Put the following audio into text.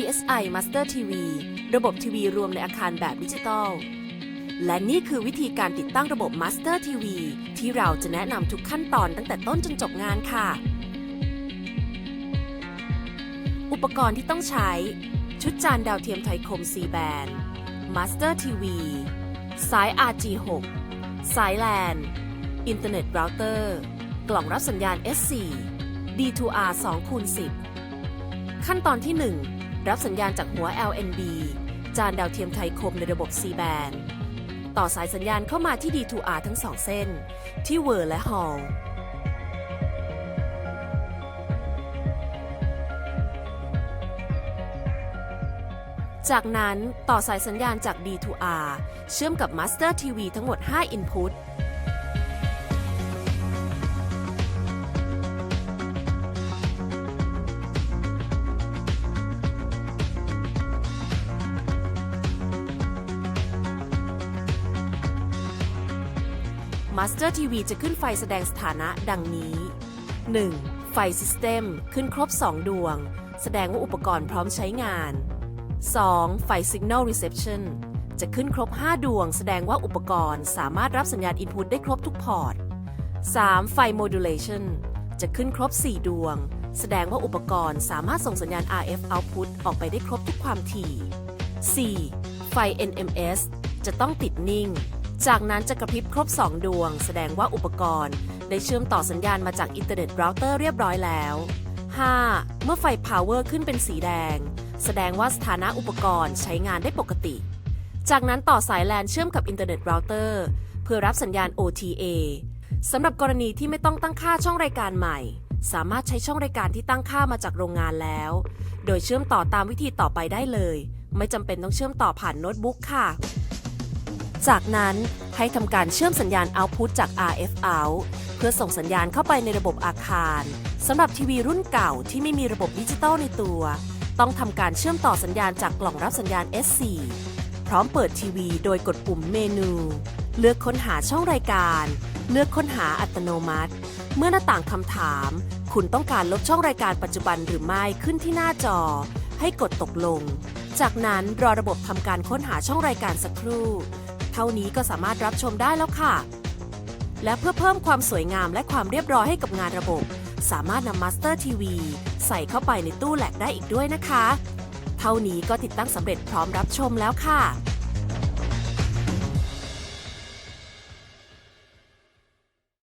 TSI Master TV ระบบทีวีรวมในอาคารแบบดิจิตอล และนี่คือวิธีการติดตั้งระบบ Master TV ที่เราจะแนะนำทุกขั้นตอนตั้งแต่ต้นจนจบงานค่ะ อุปกรณ์ที่ต้องใช้ ชุดจานดาวเทียมไทยคม C band Master TV สาย RG6 สาย LAN อินเทอร์เน็ตเราเตอร์ กล่องรับสัญญาณ S4 D2R 2คูณ10 ขั้นตอนที่ 1 รับสัญญาณจากหัว LNB จานดาวเทียมไทยคมในระบบ C band ต่อสายสัญญาณเข้ามาที่ D2R ทั้ง2เส้น ที่เวอร์และ Hall จากนั้นต่อสายสัญญาณจาก D2R เชื่อมกับ Master TV ทั้งหมด 5 Input มาสเตอร์ทีวีจะขึ้นไฟแสดงสถานะดังนี้ 1. ไฟ System ขึ้นครบ 2 ดวง แสดงว่าอุปกรณ์พร้อมใช้งาน 2. ไฟ Signal Reception จะขึ้นครบ 5 ดวง แสดงว่าอุปกรณ์สามารถรับสัญญาณ Input ได้ครบทุกพอร์ต 3. ไฟ Modulation จะขึ้นครบ 4 ดวง แสดงว่าอุปกรณ์สามารถส่งสัญญาณ RF Output ออกไปได้ครบทุกความถี่ 4. ไฟ NMS จะต้องติดนิ่ง จากนั้นจะกระพริบครบ 2 ดวง แสดงว่าอุปกรณ์ ได้เชื่อมต่อสัญญาณมาจากอินเทอร์เน็ตเราเตอร์เรียบร้อยแล้ว 5. เมื่อไฟ Power ขึ้นเป็นสีแดง แสดงว่าสถานะอุปกรณ์ใช้งานได้ปกติ จากนั้นต่อสายแลนเชื่อมกับอินเทอร์เน็ตเราเตอร์เพื่อรับสัญญาณ OTA สำหรับกรณีที่ไม่ต้องตั้งค่าช่องรายการใหม่ สามารถใช้ช่องรายการที่ตั้งค่ามาจากโรงงานแล้ว โดยเชื่อมต่อตามวิธีต่อไปได้เลย ไม่จำเป็นต้องเชื่อมต่อผ่านโน้ตบุ๊กค่ะ จากนั้นให้ทำการเชื่อมสัญญาณ Output จาก RF out เพื่อส่งสัญญาณเข้าไปในระบบอาคารสำหรับทีวีรุ่นเก่าที่ไม่มีระบบดิจิตอลในตัว ต้องทำการเชื่อมต่อสัญญาณจากกล่องรับสัญญาณ S4 พร้อมเปิดทีวีโดยกดปุ่มเมนู เลือกค้นหาช่องรายการ เลือกค้นหาอัตโนมัติ เมื่อหน้าต่างคำถาม คุณต้องการลบช่องรายการปัจจุบันหรือไม่ขึ้นที่หน้าจอ ให้กดตกลง จากนั้นรอระบบทำการค้นหาช่องรายการสักครู่ ท่านี้ก็สามารถรับชมได้แล้วค่ะ และเพื่อเพิ่มความสวยงามและความเรียบร้อยให้กับงานระบบ สามารถนำ Master TV ใส่เข้าไปในตู้แหลกได้อีกด้วยนะคะ เท่านี้ก็ติดตั้งสำเร็จพร้อมรับชมแล้วค่ะ